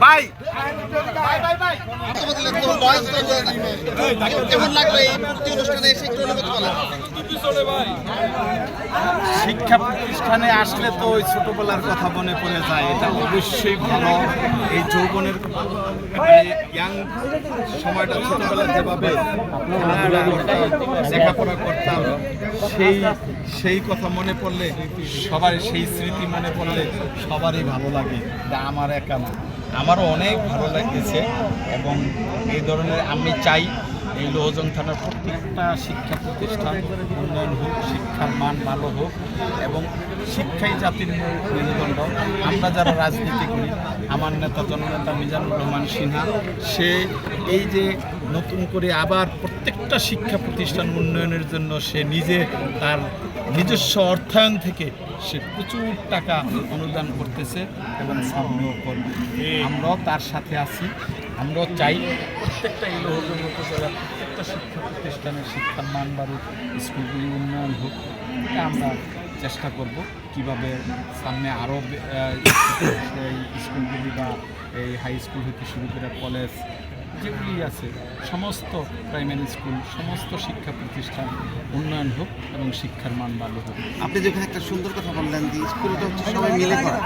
ভাই। কেমন লাগল এই মূর্তি অনুষ্ঠানে এসে একটু অনুভূতি বলেন? শিক্ষা প্রতিষ্ঠানে আসলে তো ওই ছোটবেলার কথা মনে পড়ে যায়, এটা অবশ্যই ভালো। এই যৌবনের ইয়াং সময়টা ছোটবেলায় যেভাবে লেখাপড়া করতাম, সেই সেই কথা মনে পড়লে সবার সেই স্মৃতি মনে পড়লে সবারই ভালো লাগে। এটা আমার একা না আমারও অনেক ভালো লাগতেছে এবং এই ধরনের আমি চাই এই লোহজন থানার প্রত্যেকটা শিক্ষা প্রতিষ্ঠান উন্নয়ন হোক, শিক্ষার মান ভালো হোক এবং শিক্ষাই জাতির মেরুদণ্ড। আমরা যারা রাজনীতি করি, আমার নেতা জননেতা মিজানুর রহমান সিনহা, সে এই যে নতুন করে আবার প্রত্যেকটা শিক্ষা প্রতিষ্ঠান উন্নয়নের জন্য সে নিজে তার নিজস্ব অর্থায়ন থেকে সে প্রচুর টাকা অনুদান করতেছে এবং সামনেও করবে। আমরাও তার সাথে আছি। আমরাও চাই প্রত্যেকটা ইলোহকের মতো উপজেলার প্রত্যেকটা শিক্ষা প্রতিষ্ঠানের শিক্ষার মান বাড়ুক, স্কুলগুলি উন্নয়ন হোক, এটা আমরা চেষ্টা করব কীভাবে সামনে আরও স্কুলগুলি বা এই হাই স্কুল হতে শুরু করে কলেজ যেগুলি আছে সমস্ত প্রাইমারি স্কুল সমস্ত শিক্ষা প্রতিষ্ঠান উন্নয়ন হোক এবং শিক্ষার মান ভালো হোক। আপনি যেখানে একটা সুন্দর কথা বললেন যে স্কুলটা হচ্ছে সবাই মিলে করা।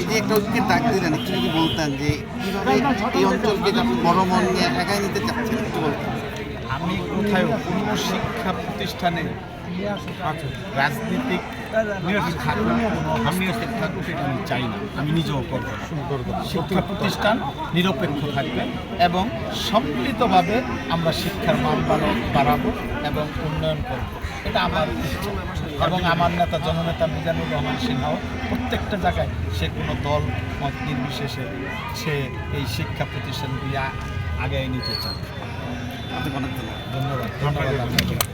এই যে একটা ঐক্যের ডাক দিলেন একটু যদি বলতেন যে কীভাবে এই অঞ্চলকে আপনি বড় মন নিয়ে একাই নিতে চাচ্ছেন একটু বলতেন। আমি কোথায় কোনো শিক্ষা প্রতিষ্ঠানে রাজনীতিক থাকুক কোনো হস্তক্ষেপ থাকুক এটা আমি চাই না। আমি নিজেও করব। শিক্ষা প্রতিষ্ঠান নিরপেক্ষ থাকবে এবং সম্মিলিতভাবে আমরা শিক্ষার মান বাড়া- বাড়াবো এবং উন্নয়ন করব। এটা আমার এবং আমার নেতা জননেতা মিজানুর রহমান সিনহাও প্রত্যেকটা জায়গায় সে কোনো দল মত নির্বিশেষে সে এই শিক্ষা প্রতিষ্ঠানগুলি আ- আগায় নিতে চায়। আপনি ধন্যবাদ। ধন্যবাদ।